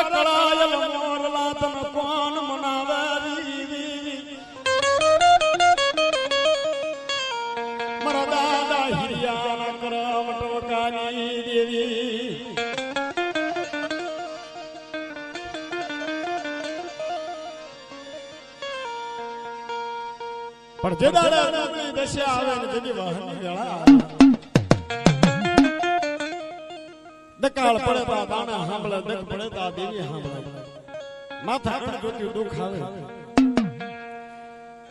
મારા કળાયલ મોરલા તને કોણ મનાવે. મારા દાદા હિરિયાના કરમ ટવકાની દેવી પણ જે દાડા દશા આવે જેની વાહન વેળા દકાળ પડે તા દાણા સાંભળે દક પડે તા દેવી સાંભળે માથા કણ જોતી દુઃખ આવે.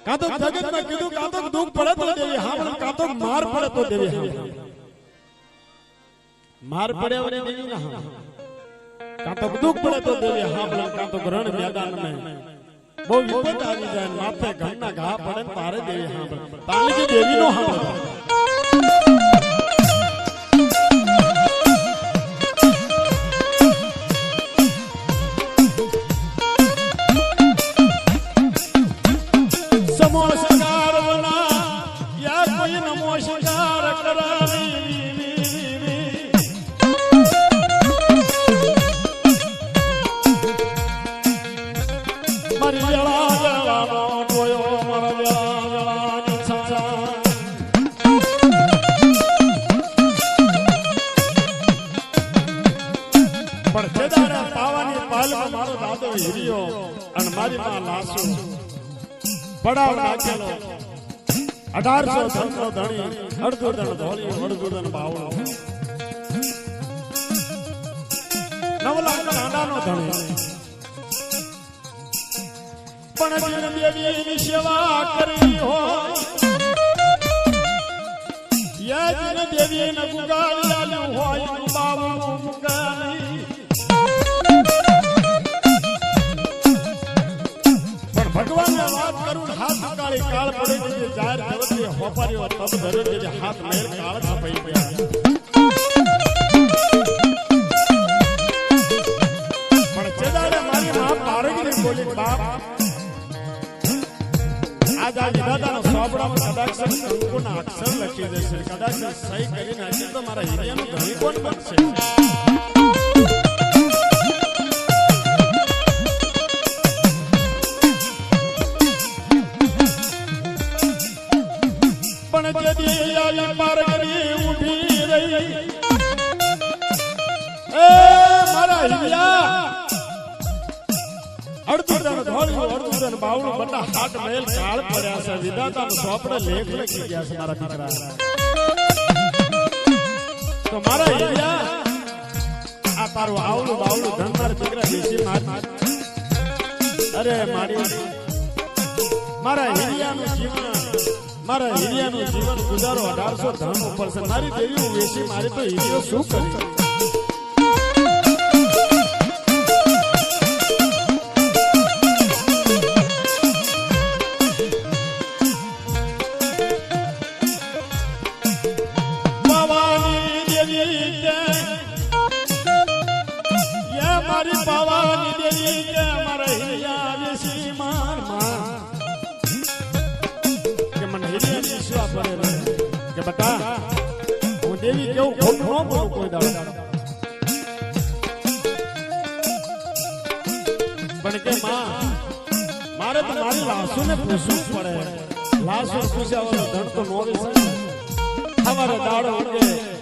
કાતો જગતમાં કીધું કાતો દુઃખ પડે તો દેવી સાંભળે કાતો માર પડે તો દેવી સાંભળે માર પડે વરે દેવી ના કાતો દુઃખ પડે તો દેવી સાંભળે કાતો મેદાન મેદાનમાં. બહુ વિપત આવી જાય માથે ઘરના ઘા પડે તારે દેવી સાંભળે તારે દેવી નો સાંભળે જે દાડે પાવાની પાલમાં મારો દાદો હિર્યો અને મારી માં લાસો પડાવ નાખેલો. અઢારસો ધનનો ધણી અડધું ધન ધોળી અડધું ધન બાવળો. નવ લાખ કાંડાનો ધણી. પણ દેવીની સેવા કરી હોય યા જીન દેવીને ગુગાડી હોય બાવળું મુકાની વાત કરું, હાથ ઉકાળી કાળ પડે છે, જાહેર ધરતી હોપારીઓ તબ ધરે છે હાથ મેલ કાળ છપાઈ ગયા સોપડામાં કદાચ સહી કરીને હજી તો મારા હિરિયાનું ધણી કોણ બનશે? એ મારા હિરિયા, અડધું લેખ મારા આ તારું આવડું બાવળું ધન મારા. મારી, મારા હિરિયાનું જીવન મારા હિરિયાનું જીવન ગુજારો અઢારસો ધન ઉપર છે. મારી દેવી વેચી મારી તો હિરિયો શું કરી? લાસુ ને પૂછવું પડે લાસુ પૂછ્યા ધન તો નો વિશે સવારે દાડો ઉગે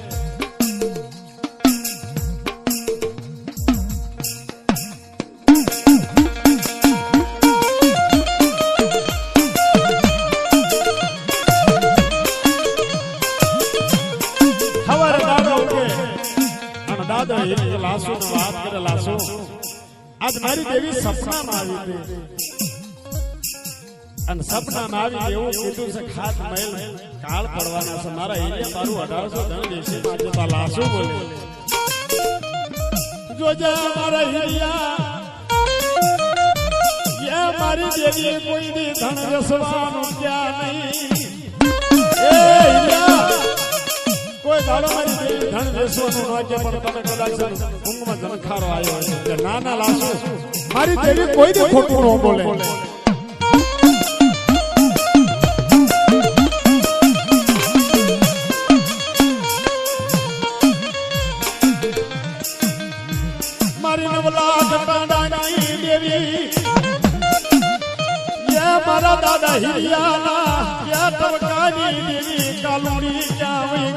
છે ખાત મહેલ, કાળ પડવાના છે. મારા એરિયા મારું અઢારસો ધન દેશી માં જતા લાસુ બોલે. જોજે મારા હિરિયા યે મારી દેવી કોઈ દી ધન રસવાનું ક્યાં નહીં? કોઈ દાડો મારી દેવી ધન વેસવાનું ન કે, પણ તમે કદાચ ઊંઘમાં જનખારો આવ્યો છે ના ના લાસો મારી દેવી કોઈ ખોટું ન બોલે.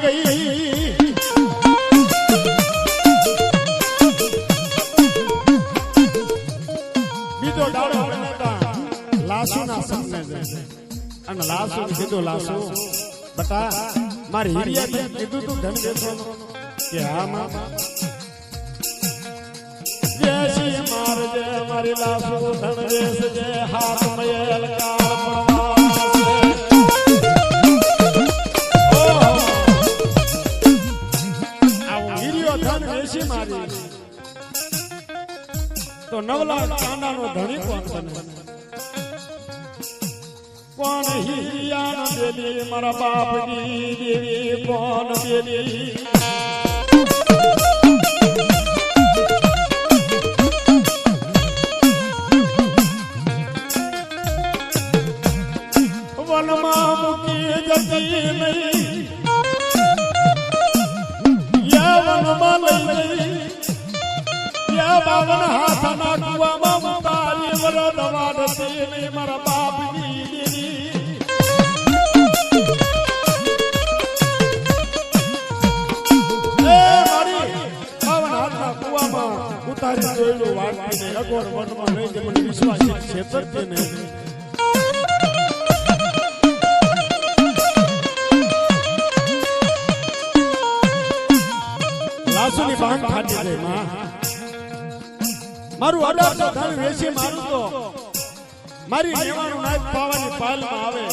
ગઈ બીજો લાસુ કીધું લાસુ બટા મારી હિરિયા કીધું તું ધન વેચવાનું કે મારી લાસુ ધન હાથ મયેલ કાળ પડવાસે. મારી તો નવલા કાંડાનો ધણી કોણ બને? કોણ હિરિયાનો દેવી મારા બાપની દેવી કોણ દેલી બાવન હાથના કુવામાં મારા બાપની દેવી એ મારી બાવન હાથના કુવામાં ઉતારી જોયેલું અગોર વનમાં લઈ જે મને વિશ્વાસ છે છેતરતી નહીં મારું અઢારસો ધન વેચી મારું તો મારી નેવાનું નાયક પાવાની પાલમાં આવે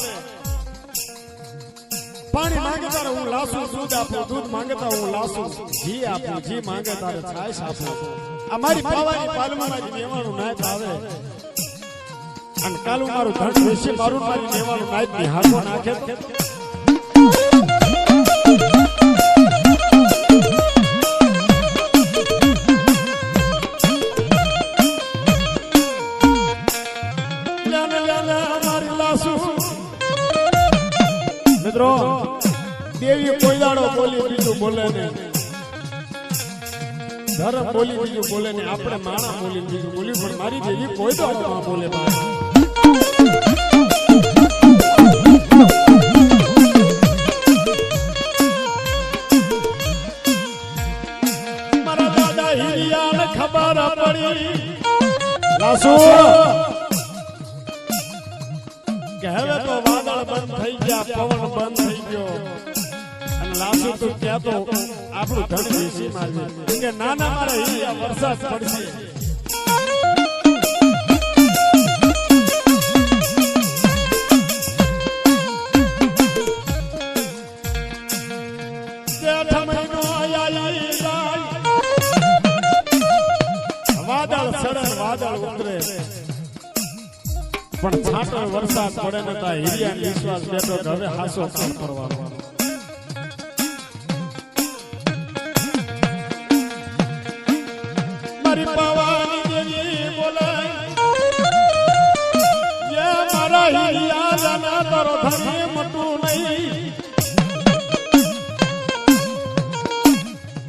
પાણી માંગે તારે હું લાસુ દૂધ આપું દૂધ માંગે તારે હું લાસુ ઘી આપું ઘી માંગે તારે છાશ આપું આ મારી પાવાની પાલમાં મારી નેવાનું નાયક આવે અને કાલું મારું ધન વેચી મારું મારી નેવાનું નાયકની હાથો નાખે મિત્રો દેવી કોઈ દાડો બોલી બીજું બોલે નહીં. ધર્મ બોલી બીજું બોલે નહીં. આપણે માણા બોલી બીજું બોલ્યું પણ મારી દેવી કોઈ ના બોલે મારા દાદા હિરિયાને ખબર પડી. લાસુ બંધ પવન બંધ થઈ ગયો. અને તો ત્યાં કહેતો આપણું ધન વેચી મારજે કે નાના મારા વરસાદ પડશે. પણ છાંટો વરસાદ પડે ને તા હિરિયા વિશ્વાસ બેઠો કે હવે હાસો કામ કરવાનો. મારી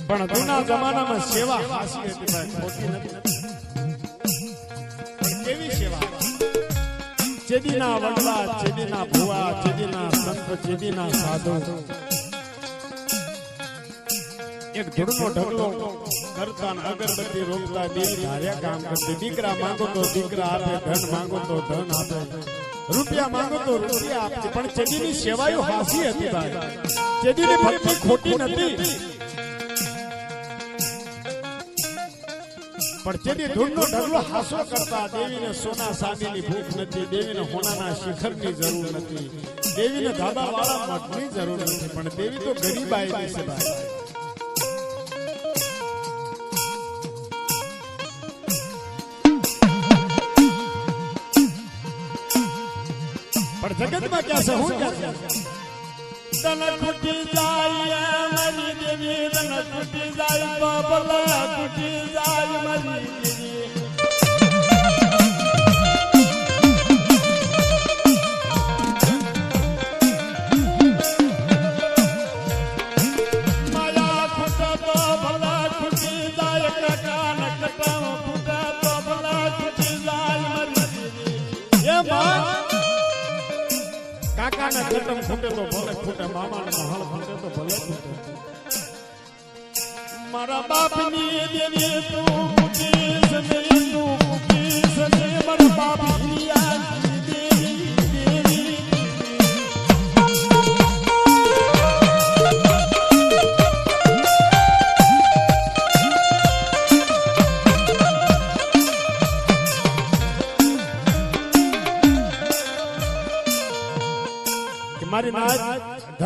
પણ જૂના જમાનામાં સેવા હાસી હતી, ભાઈ, ખોટી નથી. ચેદીના વડલા ચેદીના ભુવા ચેદીના સંત ચેદીના સાધુ. એક ધૂળનો ઢગલો કરતા અગરબત્તી રોકતા દેવી ધાર્યા કામ કરતી દીકરા માંગો તો દીકરા આપે, ધન માંગો તો ધન આપે. રૂપિયા માંગો તો રૂપિયા આપે પણ ચેદીની સેવાયો હાસી હતી ભાઈ. ચેદીની ભક્તિ ખોટી નથી. પણ જેની ધૂળનો ઢગલો હાસો કરતા દેવીને સોના સાંદીની ભૂખ નથી, દેવીને હોનાના શિખરની જરૂર નથી, દેવીને ધાબા વાળા મઠની જરૂર નથી, પણ દેવી તો ગરીબ આયેલી છે ભાઈ પણ જગતમાં ક્યાં છે, હું ક્યાં તન તૂટી જાય મારી દેવી તન તૂટી જાય બાબલા તૂટી જાય મારી દેવી કાકાના કટમ ખૂટે તો ભલે ફૂટે મામાના મહલ ખૂટે તો ભલે ખૂટે. મારા બાપની દેવી તું મુકેશ ને તું મુકેશ ને મારા બાપ હિરિયાની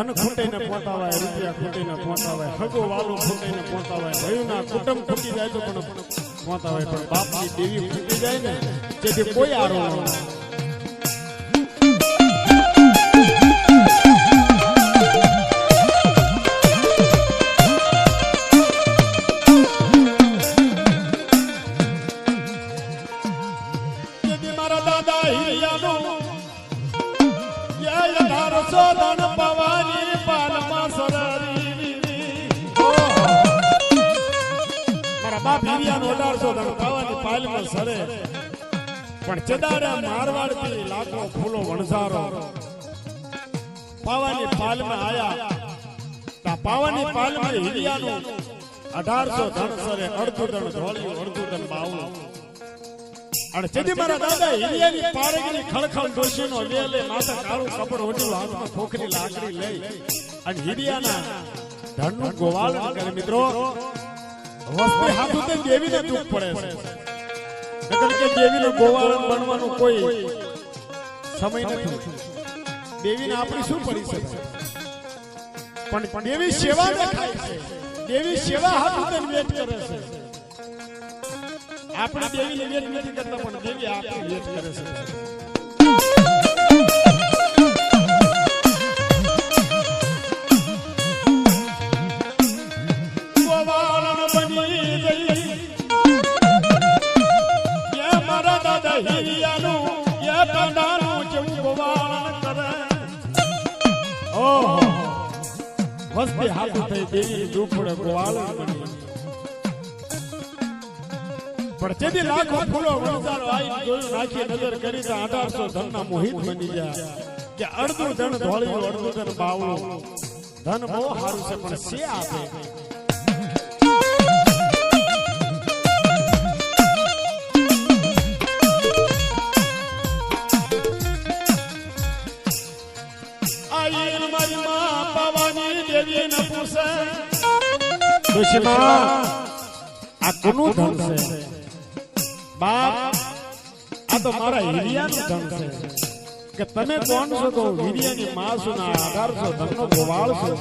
ધન ખૂટીને પહોંચાવાય, રૂપિયા ખૂટીને પહોંચાવાય હગો વાલો ખૂટીને પહોંચાવાય, ભયુના કુટુંબ ખૂટી જાય તો પણ પહોંચાવાય, પણ બાપની દેવી ખૂટી જાય ને તેથી કોઈ આરો પણ ચદારે મારવાડથી લાખો ફૂલો વણઝારો. પાવાની પાલમાં આયા. પાવાની પાલમાં હિલિયાનું અઢારસો ધણસરે અડધું ધોળિયું, અડધું બાવળું. અને તેથી મારા દાદા, હિલિયાની પારગીની ખળખળ ડોશીનો વેલે, માથે કાળું કપડ ઓઢ્યું હાથમાં ખોખરી લાકડી લઈ. અને હિલિયાના ધણનું ગોવાળન કરે. મિત્રો, વસ્તી હાથું તે દેવીને દુઃખ પડે છે. નકર કે દેવીનું કોઈ સમય નથી. દેવીને આપણી શું પડી શકે પણ દેવી સેવા દેખાય સેવા વેટ આપણે નથી કરતા, પણ દેવી આપણી વેટ કરે છે. વસ્તી હાથ થઈ દેવી ઝૂંપડ ગોવાળ પણ તેથી લાખો ફૂલો વણસારો આવી જોયું નાખી નજર કરી તો અઢારસો ધનના મોહિત બની ગયા. કે અડધું ધન ધોળ્યું, અડધું ધન બાવળું. ધન બહુ સારું છે, પણ શે આપે દુશ્મન આ કોનું ધન છે. બાપ આ તો મારા હિરિયાનું ધન છે. કે તમે કોણ છો તો હિરિયાની માં છો ના અઢારસો ધનનો ગોવાળ છો.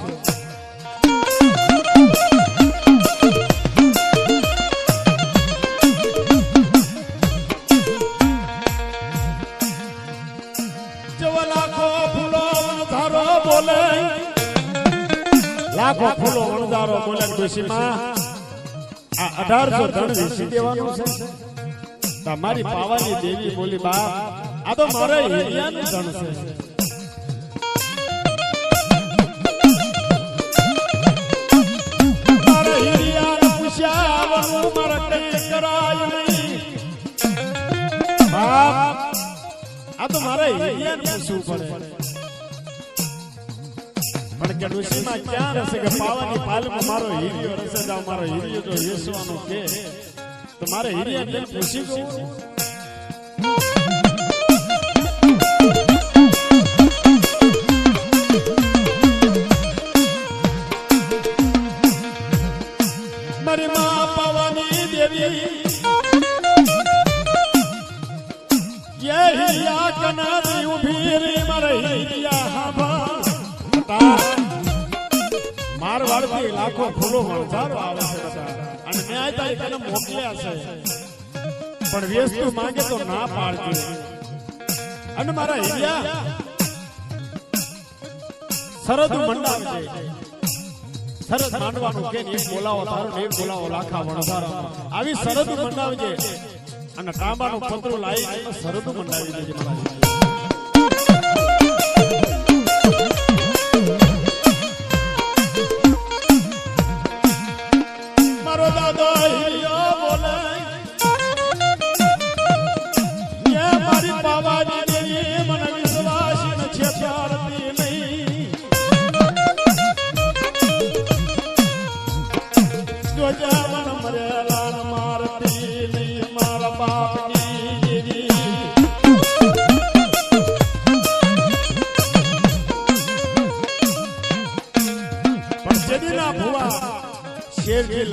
ડોશીમાં આ અઢારસો ધન વેચી દેવાનું છે. તમારી પાવાની દેવી બોલી બાપ આ તો મારે હિરિયાનું ધન છે. આ તો મારે હિરિયાને પૂછવું પડે. કે ડોશીમાં ક્યાં રહેશે કે પાવાની પાલમાં મારો હિરિયો રહેશે તો મારો હિરિયો, જો યેસવાનો કે, તો મારે હિરિયા બેન પૂછી કહું મારી માં મારવાડથી લાખો ફૂલો વણઝારો આવે છે અને ન્યાય તારીખ તારી મોકલ્યા છે. પણ વેસ્તુ માંગે તો ના પાડજો. અને મારા હિરિયા સરદ મંડાવજે. સરદ માંડવાનું કે એક બોલાવો, તારો એક બોલાવો, લાખા વણઝારો. આવી સરદ મંડાવજે. અને તાંબાનું પતરું લાવી સરદ મંડાવી દેજે મારા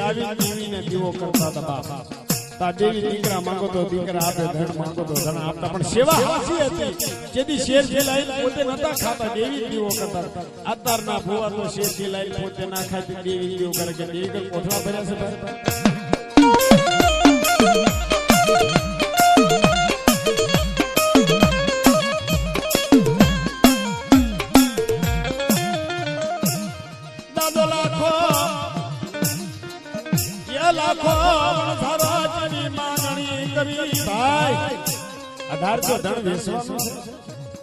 લાવી દેવીને દીવો કરતા હતા બાપ. દીકરા માંગો તો દીકરા આપે, ધન માંગો તો ધન આપતા. પણ સેવા હાસી હતી. જેથી શેર લાવી પોતે નતા ખાતા, દેવી દીવો કરતા અત્યારના ભુવા તો શેર લાવી પોતે ના ખાતી દેવી દીવો કરે કે દેવી કોઠલા ભર્યા છે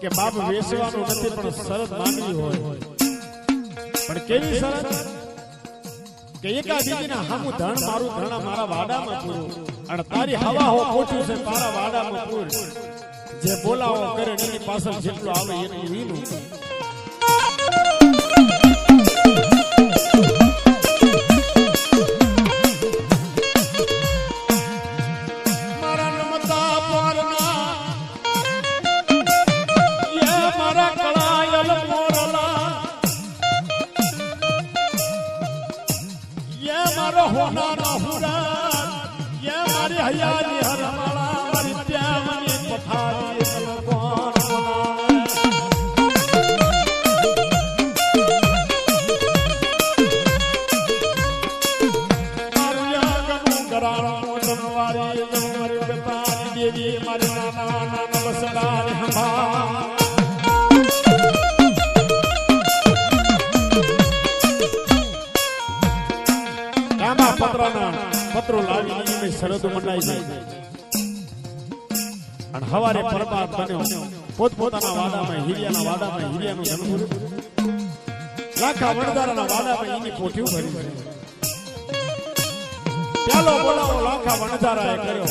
કે બાપ વેચવાનું નથી, પણ શરત માંગવી હોય. પણ કેવી શરત? કે એકા બીજીના હામું ધણ મારું, ધણા મારા વાડામાં પૂરું. અને તારી હવા હો ખોટું છે તારા વાડામાં પૂર. જે બોલાવો કરે એની પાછળ જેટલું આવે એટલું વીનું દેવી પત્રો લાવી એની શરતો મંડાઈ જાય અને હવારે પરમાર બન્યો પોતપોતાના વાદામાં હિરિયાના વાદામાં હિરિયાનું જન્મ લાખા વણદારાના વાદામાં એની કોઠીઓ ભરી ચાલો બોલાવો, લાખા વણજારાએ કર્યો.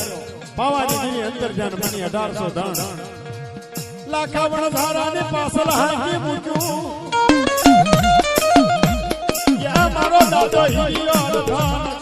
દેવી અંદર ધ્યાન બની અઢારસો ધણ લાખા વણઝારાને પાછળ હાકી મૂક્યું. મારો દાદો હિયો અડધાન